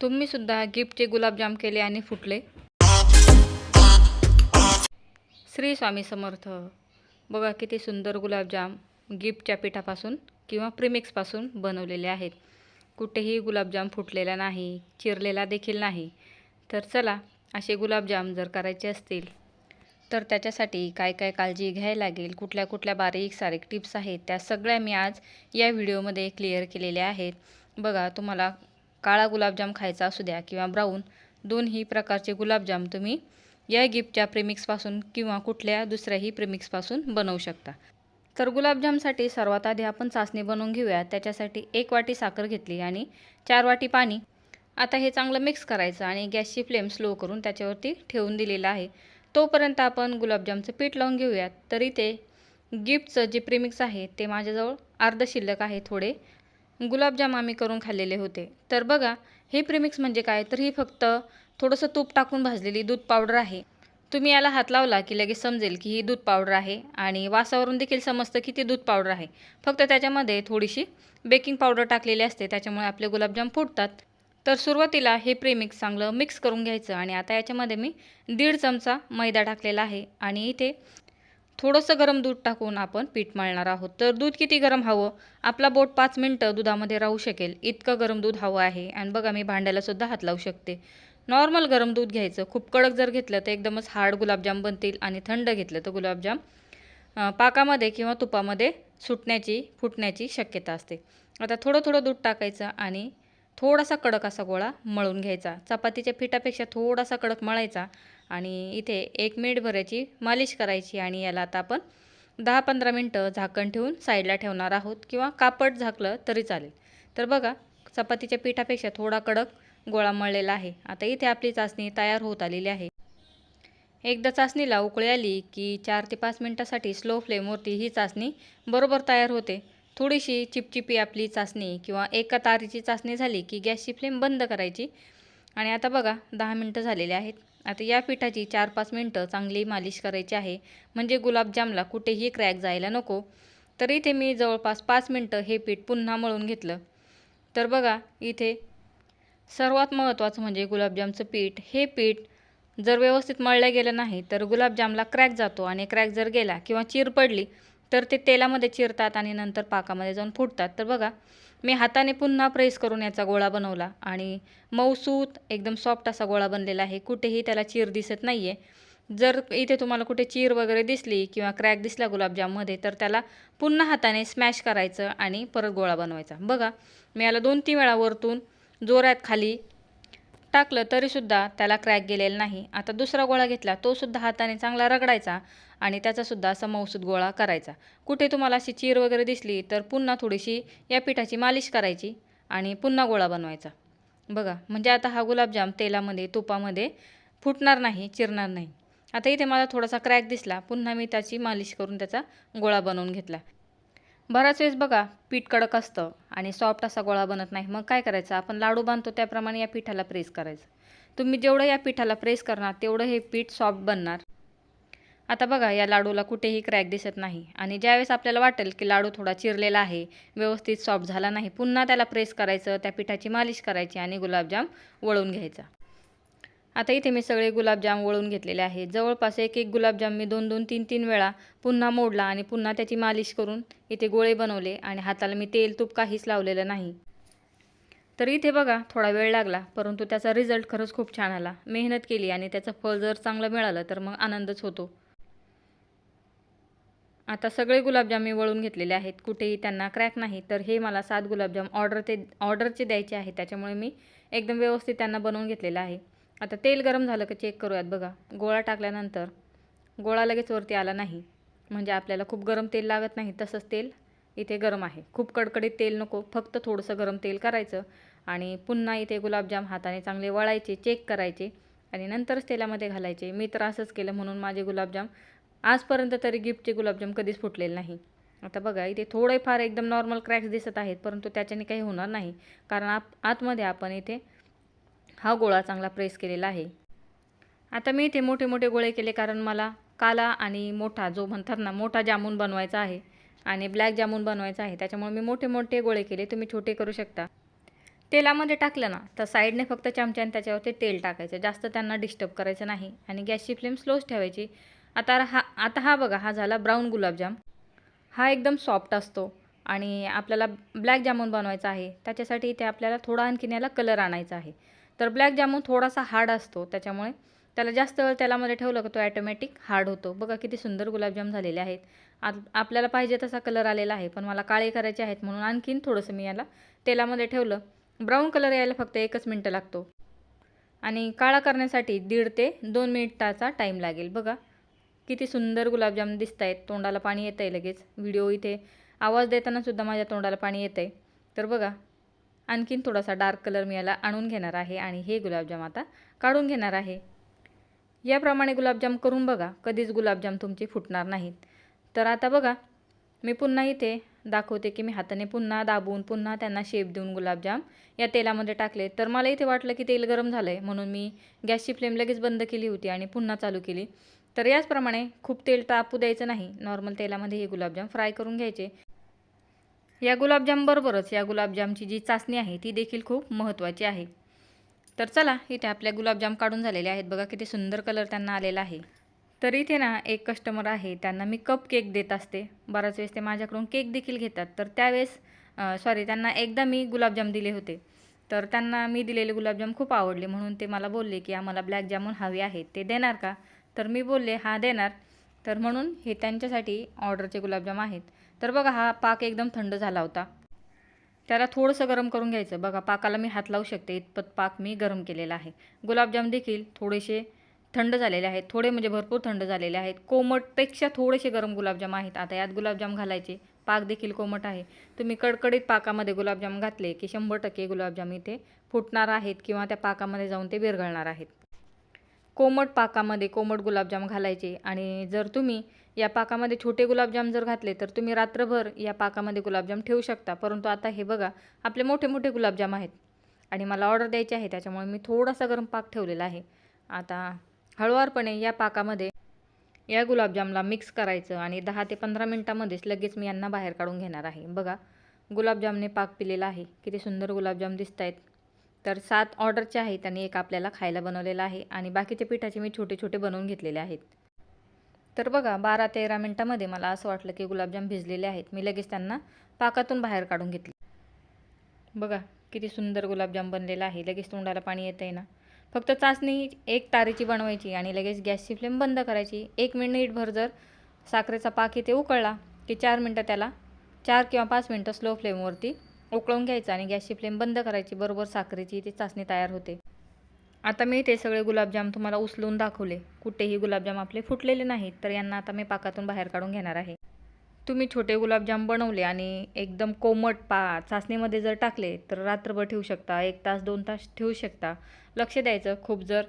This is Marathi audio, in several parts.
तुम्हीसुद्धा गिफ्टचे गुलाबजाम केले आणि फुटले. श्री स्वामी समर्थ. बघा किती सुंदर गुलाबजाम गिफ्टच्या पिठापासून किंवा प्रिमिक्सपासून बनवलेले आहेत. कुठेही गुलाबजाम फुटलेला नाही चिरलेला देखील नाही. तर चला असे गुलाबजाम जर करायचे असतील तर त्याच्यासाठी काय काय काळजी घ्यायला लागेल कुठल्या कुठल्या बारीक सारीक टिप्स आहेत त्या सगळ्या मी आज या व्हिडिओमध्ये क्लिअर केलेल्या आहेत. बघा तुम्हाला काळा गुलाबजाम खायचा असू द्या किंवा ब्राऊन दोनही प्रकारचे गुलाबजाम तुम्ही या गिफ्टच्या प्रेमिक्सपासून किंवा कुठल्या दुसऱ्याही प्रेमिक्सपासून बनवू शकता. तर गुलाबजामसाठी सर्वात आधी आपण चाचणी बनवून घेऊया. त्याच्यासाठी एक वाटी साखर घेतली आणि चार वाटी पाणी. आता हे चांगलं मिक्स करायचं आणि गॅसची फ्लेम स्लो करून त्याच्यावरती ठेवून दिलेलं आहे. तोपर्यंत आपण गुलाबजामचं पीठ लावून घेऊयात. तरी ते गिफ्टचं जे प्रेमिक्स आहे ते माझ्याजवळ अर्ध शिल्लक आहे थोडे. गुलाबजाम आम्ही करून खाल्लेले होते. तर बघा हे प्रिमिक्स म्हणजे काय? तर ही फक्त थोडंसं तूप टाकून भाजलेली दूध पावडर आहे. तुम्ही याला हात लावला की लगेच समजेल की ही दूध पावडर आहे आणि वासावरून देखील समजतं की ती दूध पावडर आहे. फक्त त्याच्यामध्ये थोडीशी बेकिंग पावडर टाकलेली असते त्याच्यामुळे आपले गुलाबजाम फुटतात. तर सुरुवातीला हे प्रेमिक्स चांगलं मिक्स करून घ्यायचं आणि आता याच्यामध्ये मी दीड चमचा मैदा टाकलेला आहे आणि इथे थोडंसं गरम दूध टाकून आपण पीठ मळणार आहोत. तर दूध किती गरम हवं? आपला बोट पाच मिनटं दुधामध्ये राहू शकेल. इतकं गरम दूध हवं आहे आणि बघा मी भांड्यालासुद्धा हात लावू शकते. नॉर्मल गरम दूध घ्यायचं. खूप कडक जर घेतलं तर एकदमच हार्ड गुलाबजाम बनतील आणि थंड घेतलं तर गुलाबजाम पाकामध्ये किंवा तुपामध्ये सुटण्याची फुटण्याची शक्यता असते. आता थोडं थोडं दूध टाकायचं आणि थोडासा कडक असा गोळा मळून घ्यायचा. चपातीच्या पिठापेक्षा थोडासा कडक मळायचा आणि इथे एक मिनिट भरायची मालिश करायची आणि याला आता आपण दहा पंधरा मिनटं झाकण ठेवून साईडला ठेवणार आहोत किंवा कापड झाकलं तरी चालेल. तर बघा चपातीच्या पिठापेक्षा थोडा कडक गोळा मळलेला आहे. आता इथे आपली चाचणी तयार होत आलेली आहे. एकदा चाचणीला उकळी आली की चार ते पाच मिनटासाठी स्लो फ्लेमवरती ही चाचणी बरोबर तयार होते. थोडीशी चिपचिपी आपली चाचणी किंवा एका तारीची चाचणी झाली की गॅसची फ्लेम बंद करायची. आणि आता बघा दहा मिनटं झालेले आहेत. आता या पिठाची चार पाच मिनटं चांगली मालिश करायची आहे. म्हणजे गुलाबजामला कुठेही क्रॅक जायला नको. तर इथे मी जवळपास पाच मिनटं हे पीठ पुन्हा मळून घेतलं. तर बघा इथे सर्वात महत्त्वाचं म्हणजे गुलाबजामचं पीठ. हे पीठ जर व्यवस्थित मळलं गेलं नाही तर गुलाबजामला क्रॅक जातो. आणि क्रॅक जर गेला किंवा चीर पडली तर ते तेलामध्ये चिरतात आणि नंतर पाकामध्ये जाऊन फुटतात. तर बघा मी हाताने पुन्हा प्रेस करून याचा गोळा बनवला आणि मऊसूत एकदम सॉफ्ट असा गोळा बनलेला आहे. कुठेही त्याला चीर दिसत नाही आहे जर इथे तुम्हाला कुठे चीर वगैरे दिसली किंवा क्रॅक दिसला गुलाबजाममध्ये तर त्याला पुन्हा हाताने स्मॅश करायचं आणि परत गोळा बनवायचा. बघा मी याला दोन तीन वेळा वरतून जोरात खाली टाकलं तरीसुद्धा त्याला क्रॅक गेलेला नाही. आता दुसरा गोळा घेतला तोसुद्धा हाताने चांगला रगडायचा आणि त्याचासुद्धा असा मौसूद गोळा करायचा. कुठे तुम्हाला अशी चीर वगैरे दिसली तर पुन्हा थोडीशी या पिठाची मालिश करायची आणि पुन्हा गोळा बनवायचा. बघा म्हणजे आता हा गुलाबजाम तेलामध्ये तुपामध्ये फुटणार नाही चिरणार नाही. आता इथे मला थोडासा क्रॅक दिसला पुन्हा मी त्याची मालिश करून त्याचा गोळा बनवून घेतला. बराच वेळेस बघा पीठ कडक असतं आणि सॉफ्ट असा गोळा बनत नाही. मग काय करायचं? आपण लाडू बांधतो त्याप्रमाणे या पिठाला प्रेस करायचं. तुम्ही जेवढं या पिठाला प्रेस करणार तेवढं हे पीठ सॉफ्ट बनणार. आता बघा या लाडूला कुठेही क्रॅक दिसत नाही. आणि ज्यावेळेस आपल्याला वाटेल की लाडू थोडा चिरलेला आहे व्यवस्थित सॉफ्ट झाला नाही पुन्हा त्याला प्रेस करायचं त्या पिठाची मालिश करायची आणि गुलाबजाम वळून घ्यायचा. आता इथे मी सगळे गुलाबजाम वळून घेतलेले आहे जवळपास एक एक गुलाबजाम मी दोन दोन तीन तीन वेळा पुन्हा मोडला आणि पुन्हा त्याची मालिश करून इथे गोळे बनवले आणि हाताला मी तेल तूप काहीच लावलेलं नाही. तर इथे बघा थोडा वेळ लागला परंतु त्याचा रिझल्ट खरंच खूप छान आला. मेहनत केली आणि त्याचं फळ जर चांगलं मिळालं तर मग आनंदच होतो. आता सगळे गुलाबजाम मी वळून घेतलेले आहेत. कुठेही त्यांना क्रॅक नाही तर हे मला सात गुलाबजाम ऑर्डर ते ऑर्डरचे द्यायचे आहे त्याच्यामुळे मी एकदम व्यवस्थित त्यांना बनवून घेतलेलं आहे. आता तेल गरम झालं का चेक करूयात बघा. गोळा टाकल्यानंतर गोळा लगेच वरती आला नाही. म्हणजे आपल्याला खूप गरम तेल लागत नाही तसंच तेल इथे गरम आहे. खूप कडकडीत तेल नको फक्त थोडंसं गरम तेल करायचं आणि पुन्हा इथे गुलाबजाम हाताने चांगले वळायचे चेक करायचे आणि नंतरच तेलामध्ये घालायचे. मी तर असंच केलं म्हणून माझे गुलाबजाम आजपर्यंत तरी गिफ्टचे गुलाबजाम कधीच फुटलेले नाही. आता बघा इथे थोडेफार एकदम नॉर्मल क्रॅक्स दिसत आहेत परंतु त्याच्याने काही होणार नाही. कारण आप आतमध्ये आपण इथे हा गोळा चांगला प्रेस केलेला आहे. आता मी इथे मोठे मोठे गोळे केले कारण मला काला आणि मोठा जो म्हणतात ना मोठा जामून बनवायचा आहे आणि ब्लॅक जामून बनवायचा आहे. त्याच्यामुळे मी मोठे मोठे गोळे केले. तुम्ही छोटे करू शकता. तेलामध्ये टाकलं ना तर साईडने फक्त चमच्याने त्याच्यावरती तेल टाकायचं. जास्त त्यांना डिस्टर्ब करायचं नाही. आणि गॅसची फ्लेम स्लोच ठेवायची. आता हा आता हा बघा हा झाला ब्राऊन गुलाबजाम. हा एकदम सॉफ्ट असतो आणि आपल्याला ब्लॅक जामून बनवायचा आहे. त्याच्यासाठी इथे आपल्याला थोडा आणखीन याला कलर आणायचा आहे. तर ब्लॅक जामून थोडासा हार्ड असतो त्याच्यामुळे त्याला जास्त वेळ तेलामध्ये ठेवलं का तो ॲटोमॅटिक हार्ड होतो. बघा किती सुंदर गुलाबजाम झालेले आहेत. आ आपल्याला पाहिजे तसा कलर आलेला आहे पण मला काळे करायचे आहेत म्हणून आणखीन थोडंसं मी याला तेलामध्ये ठेवलं. ब्राऊन कलर यायला फक्त एकच मिनटं लागतो. आणि काळा करण्यासाठी दीड ते दोन मिनिटाचा टाईम लागेल. बघा किती सुंदर गुलाबजाम दिसत आहेत तोंडाला पाणी येतं आहे लगेच. व्हिडिओ इथे आवाज देतानासुद्धा माझ्या तोंडाला पाणी येतं आहे तर बघा आणखीन थोडासा डार्क कलर मी याला आणून घेणार आहे आणि हे गुलाबजाम आता काढून घेणार आहे. याप्रमाणे गुलाबजाम करून बघा कधीच गुलाबजाम तुमचे फुटणार नाहीत. तर आता बघा मी पुन्हा इथे दाखवते की मी हाताने पुन्हा दाबून पुन्हा त्यांना शेप देऊन गुलाबजाम या तेलामध्ये टाकले. तर मला इथे वाटलं की तेल गरम झालं आहे म्हणून मी गॅसची फ्लेम लगेच बंद केली होती आणि पुन्हा चालू केली. तर याचप्रमाणे खूप तेल तापू द्यायचं नाही. नॉर्मल तेलामध्ये हे गुलाबजाम फ्राय करून घ्यायचे. या गुलाबजामबरोबरच या गुलाबजामची जी चाचणी आहे ती देखील खूप महत्त्वाची आहे. तर चला इथे आपल्या गुलाबजाम काढून झालेले आहेत. बघा किती सुंदर कलर त्यांना आलेला आहे. तर इथे ना एक कस्टमर आहे त्यांना मी कप केक देत असते. बऱ्याच वेळेस ते माझ्याकडून केक देखील घेतात. तर त्यावेळेस सॉरी त्यांना एकदा मी गुलाबजाम दिले होते. तर त्यांना मी दिलेले गुलाबजाम खूप आवडले. म्हणून ते मला बोलले की आम्हाला ब्लॅक जामून हवे आहेत. ते देणार का? तर मी बोलले हा देणार. तर म्हणून हे त्यांच्यासाठी ऑर्डरचे गुलाबजाम आहेत. तर बघा हा पाक एकदम थंड झाला होता. त्याला थोडंसं गरम करून घ्यायचं. बघा पाकाला मी हात लावू शकते. इतपत पाक मी गरम केलेला आहे. गुलाबजाम देखील थोडेसे थंड झालेले आहेत. थोडे म्हणजे भरपूर थंड झालेले आहेत. कोमटपेक्षा थोडेसे गरम गुलाबजाम आहेत. आता यात गुलाबजाम घालायचे. पाक देखील कोमट आहे. तुम्ही कडकडीत पाकामध्ये गुलाबजाम घातले की शंभर टक्के गुलाबजाम इथे फुटणार आहेत किंवा त्या पाकामध्ये जाऊन ते विरघळणार आहेत. कोमट पाकामध्ये कोमट गुलाबजाम घालायचे आणि जर तुम्ही या पाकामध्ये छोटे गुलाबजाम जर घातले तर तुम्ही रात्रभर या पाकामध्ये गुलाबजाम ठेवू शकता. परंतु आता हे बघा आपले मोठे मोठे गुलाबजाम आहेत आणि मला ऑर्डर द्यायची आहे त्याच्यामुळे मी थोडासा गरम पाक ठेवलेला आहे. आता हळुवारपणे या पाकामध्ये या गुलाबजामला मिक्स करायचं आणि दहा ते पंधरा मिनटामध्येच लगेच मी यांना बाहेर काढून घेणार आहे. बघा गुलाबजामने पाक पिलेला आहे. किती सुंदर गुलाबजाम दिसत आहेत तर सात ऑर्डरचे आहेत आणि एक आपल्याला खायला बनवलेला आहे आणि बाकीच्या पिठाचे मी छोटे छोटे बनवून घेतलेले आहेत. तर बघा बारा तेरा मिनटामध्ये मला असं वाटलं की गुलाबजाम भिजलेले आहेत. मी लगेच त्यांना पाकातून बाहेर काढून घेतले. बघा किती सुंदर गुलाबजाम बनलेला आहे. लगेच तोंडाला पाणी येतं आहे ना. फक्त चाचणी एक तारेची बनवायची आणि लगेच गॅसची फ्लेम बंद करायची. एक मिनिटभर जर साखरेचा पाक इथे उकळला की चार मिनटं त्याला चार किंवा पाच मिनटं स्लो फ्लेमवरती उकळून घ्यायचं आणि गॅसची फ्लेम बंद करायची. बरोबर साखरेची इथे चाचणी तयार होते. आता मी ते सगळे गुलाबजाम तुम्हाला उचलून दाखवले. कुठेही गुलाबजाम आपले फुटलेले नाहीत तर यांना आता मी पाकातून बाहेर काढून घेणार आहे. तुम्ही छोटे गुलाबजाम बनवले आणि एकदम कोमट पा चाचणीमध्ये जर टाकले तर रात्रभर ठेवू शकता एक तास दोन तास ठेवू शकता. लक्ष द्यायचं खूप जर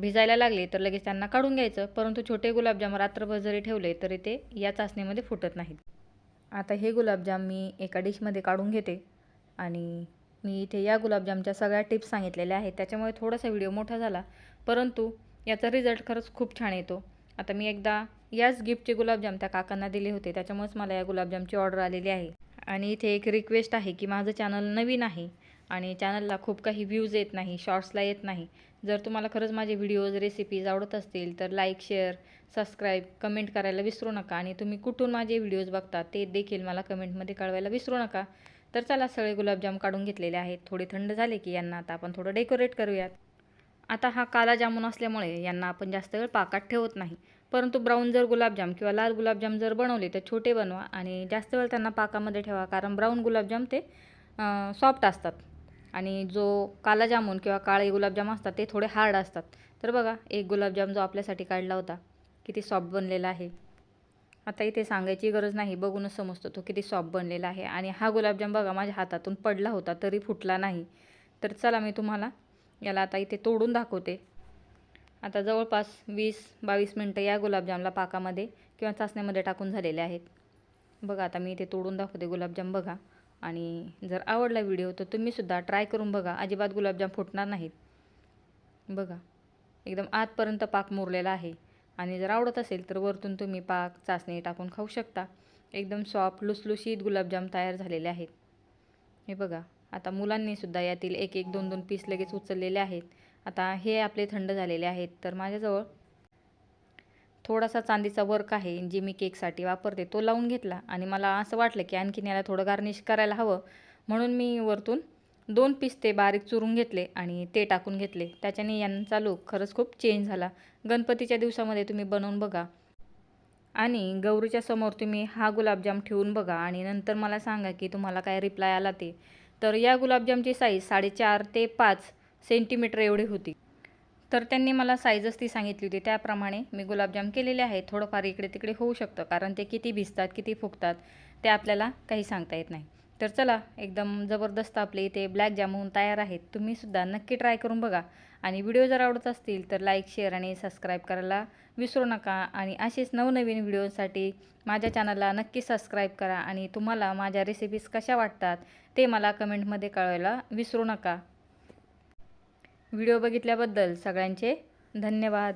भिजायला लागले तर लगेच त्यांना काढून घ्यायचं. परंतु छोटे गुलाबजाम रात्रभर जरी ठेवले तरी ते या चाचणीमध्ये फुटत नाहीत. आता हे गुलाबजाम मी एका डिशमध्ये काढून घेते आणि मी इथे या गुलाबजामच्या सगळ्या टिप्स सांगितलेल्या आहेत. त्याच्यामुळे थोडासा व्हिडिओ मोठा झाला. परंतु याचा रिझल्ट खरंच खूप छान येतो. आता मी एकदा याच गिफ्टचे गुलाबजाम त्या काकांना दिले होते. त्याच्यामुळेच मला या गुलाबजामची ऑर्डर आलेली आहे. आणि इथे एक रिक्वेस्ट आहे की माझं चॅनल नवीन आहे आणि चॅनलला खूप काही व्ह्यूज येत नाही शॉर्ट्सला येत नाही. जर तुम्हाला खरंच माझे व्हिडिओज रेसिपीज आवडत असतील तर लाईक शेअर सबस्क्राईब कमेंट करायला विसरू नका. आणि तुम्ही कुठून माझे व्हिडिओज बघता ते देखील मला कमेंटमध्ये कळवायला विसरू नका. तर चला सगळे गुलाबजाम काढून घेतलेले आहेत. थोडे थंड झाले की यांना आता आपण थोडं डेकोरेट करूयात. आता हा काला जामून असल्यामुळे यांना आपण जास्त वेळ पाकात ठेवत नाही. परंतु ब्राऊन जर गुलाबजाम किंवा लाल गुलाबजाम जर बनवले तर छोटे बनवा आणि जास्त वेळ त्यांना पाकामध्ये ठेवा कारण ब्राऊन गुलाबजाम ते सॉफ्ट असतात. आणि जो काला जामून किंवा काळे गुलाबजाम असतात ते थोडे हार्ड असतात. तर बघा एक गुलाबजाम जो आपल्यासाठी काढला होता किती सॉफ्ट बनलेला आहे. आता इथे सांगायची गरज नाही बघूनच समजतो तो किती सॉफ्ट बनलेला आहे. आणि हा गुलाबजाम बघा माझ्या हातातून पडला होता तरी फुटला नाही. तर चला मी तुम्हाला याला आता इथे तोडून दाखवते. आता जवळपास वीस बावीस मिनटं या गुलाबजामला पाकामध्ये किंवा चाचण्यामध्ये टाकून झालेले आहेत. बघा आता मी इथे तोडून दाखवते गुलाबजाम बघा. आणि जर आवडला व्हिडिओ तर तुम्हीसुद्धा ट्राय करून बघा. अजिबात गुलाबजाम फुटणार नाहीत. बघा एकदम आतपर्यंत पाक मुरलेला आहे. आणि जर आवडत असेल तर वरतून तुम्ही पाक चाचणी टाकून खाऊ शकता. एकदम सॉफ्ट लुसलुशीत गुलाबजाम तयार झालेले आहेत. हे बघा आता मुलांनीसुद्धा यातील एक एक दोन दोन पीस लगेच उचललेले आहेत. आता हे आपले थंड झालेले आहेत. तर माझ्याजवळ थोडासा चांदीचा वर्क आहे जे मी केकसाठी वापरते तो लावून घेतला. आणि मला असं वाटलं की आणखीन याला थोडं गार्निश करायला हवं. म्हणून मी वरतून दोन पीस ते बारीक चुरून घेतले आणि ते टाकून घेतले. त्याच्याने यांचा लुक खरंच खूप चेंज झाला. गणपतीच्या दिवसामध्ये तुम्ही बनवून बघा. आणि गौरीच्या समोर तुम्ही हा गुलाबजाम ठेवून बघा आणि नंतर मला सांगा की तुम्हाला काय रिप्लाय आला ते. तर या गुलाबजामची साईज साडेचार ते पाच सेंटीमीटर एवढी होती. तर त्यांनी मला साईजच ती सांगितली होती. त्याप्रमाणे मी गुलाबजाम केलेले आहे. थोडंफार इकडे तिकडे होऊ शकतं कारण ते किती भिजतात किती फुगतात ते आपल्याला काही सांगता येत नाही. तर चला एकदम जबरदस्त आपले इथे ब्लॅक जामून तयार आहेत. तुम्हीसुद्धा नक्की ट्राय करून बघा. आणि व्हिडिओ जर आवडत असतील तर लाईक शेअर आणि सबस्क्राईब करायला विसरू नका. आणि असेच नवनवीन व्हिडिओसाठी माझ्या चॅनलला नक्की सबस्क्राईब करा. आणि तुम्हाला माझ्या रेसिपीज कशा वाटतात ते मला कमेंटमध्ये कळवायला विसरू नका. व्हिडिओ बघितल्याबद्दल सगळ्यांचे धन्यवाद.